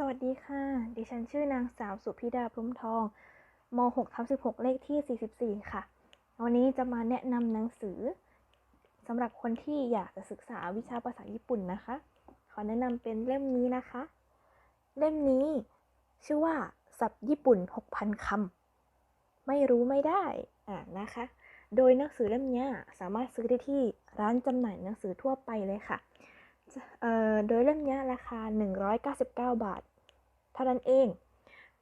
สวัสดีค่ะ ดิฉันชื่อนางสาวสุพิดาพรมทองม6ทับ16 เลขที่ 44 ค่ะ วันนี้จะมาแนะนำหนังสือสำหรับคนที่อยากจะศึกษาวิชาภาษาญี่ปุ่นนะคะ ขอแนะนำเป็นเล่มนี้นะคะ เล่มนี้ชื่อว่าศัพท์ญี่ปุ่น 6,000คำไม่รู้ไม่ได้อ่านะคะ โดยหนังสือเล่มนี้สามารถซื้อได้ที่ร้านจำหน่ายหนังสือทั่วไปเลยค่ะ โดยเล่มนี้ราคา 199 บาท เท่านั้นเอง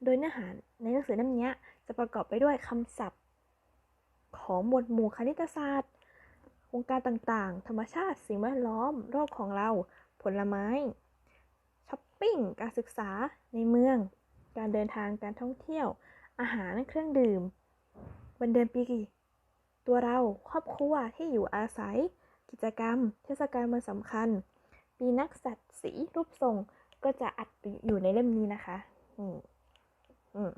โดยเนื้อหาในหนังสือเล่มนี้จะประกอบไปด้วยคำศัพท์ ของหมวดหมู่คณิตศาสตร์ วงการต่างๆ ธรรมชาติ สิ่งแวดล้อม โรคของเรา ผลไม้ ช้อปปิ้ง การศึกษา ในเมือง การเดินทาง การท่องเที่ยว อาหาร เครื่องดื่ม วันเดือนปีตัวเรา ครอบครัว ที่อยู่อาศัย กิจกรรม เทศกาลวันสำคัญ ปีนักสัตว์สีรูปทรงก็จะอัดอยู่ในเล่มนี้นะคะอืมอืม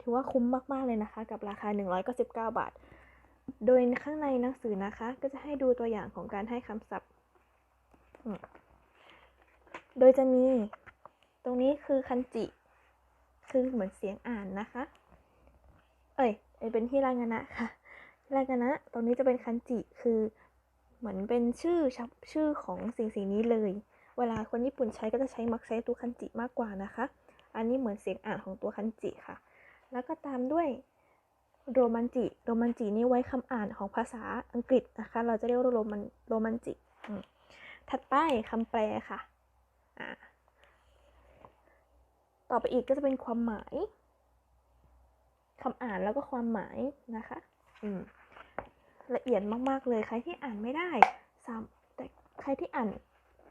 ถือว่าคุ้มมากๆเลยนะคะ กับราคา 199 บาท โดยข้างในหนังสือนะคะ ก็จะให้ดูตัวอย่างของการให้คำศัพท์ โดยจะมีตรงนี้คือคันจิ คือเหมือนเสียงอ่านนะคะ เอ้ยเอ้ยเป็นที่รางานะค่ะรางานะ ตรงนี้จะเป็นคันจิ คือ เหมือนเป็นชื่อช,ชื่อของสิ่งสิ่งนี้เลย เวลาคนญี่ปุ่นใช้ก็จะใช้มักใช้ตัวคันจิมากกว่านะคะ อันนี้เหมือนเสียงอ่านของตัวคันจิค่ะ แล้วก็ตามด้วยโรมันจิ โรมันจินี่ไว้คำอ่านของภาษาอังกฤษนะคะ เราจะเรียกว่าโรมันโรมันจิ ถัดไปคำแปลค่ะ ต่อไปอีกก็จะเป็นความหมายคำอ่านแล้วก็ความหมายนะคะ อืม ยนมากๆเลย ใครที่อ่านไม่ได้สามแต่ใครที่อ่าน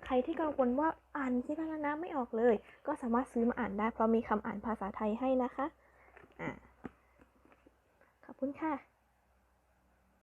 ใครที่กังวลว่าอ่านที่รนะไม่ออกเลย ก็สามารถซื้อมาอ่านได้ เพราะมีคำอ่านภาษาไทยให้นะคะ อ่า ขอบคุณค่ะ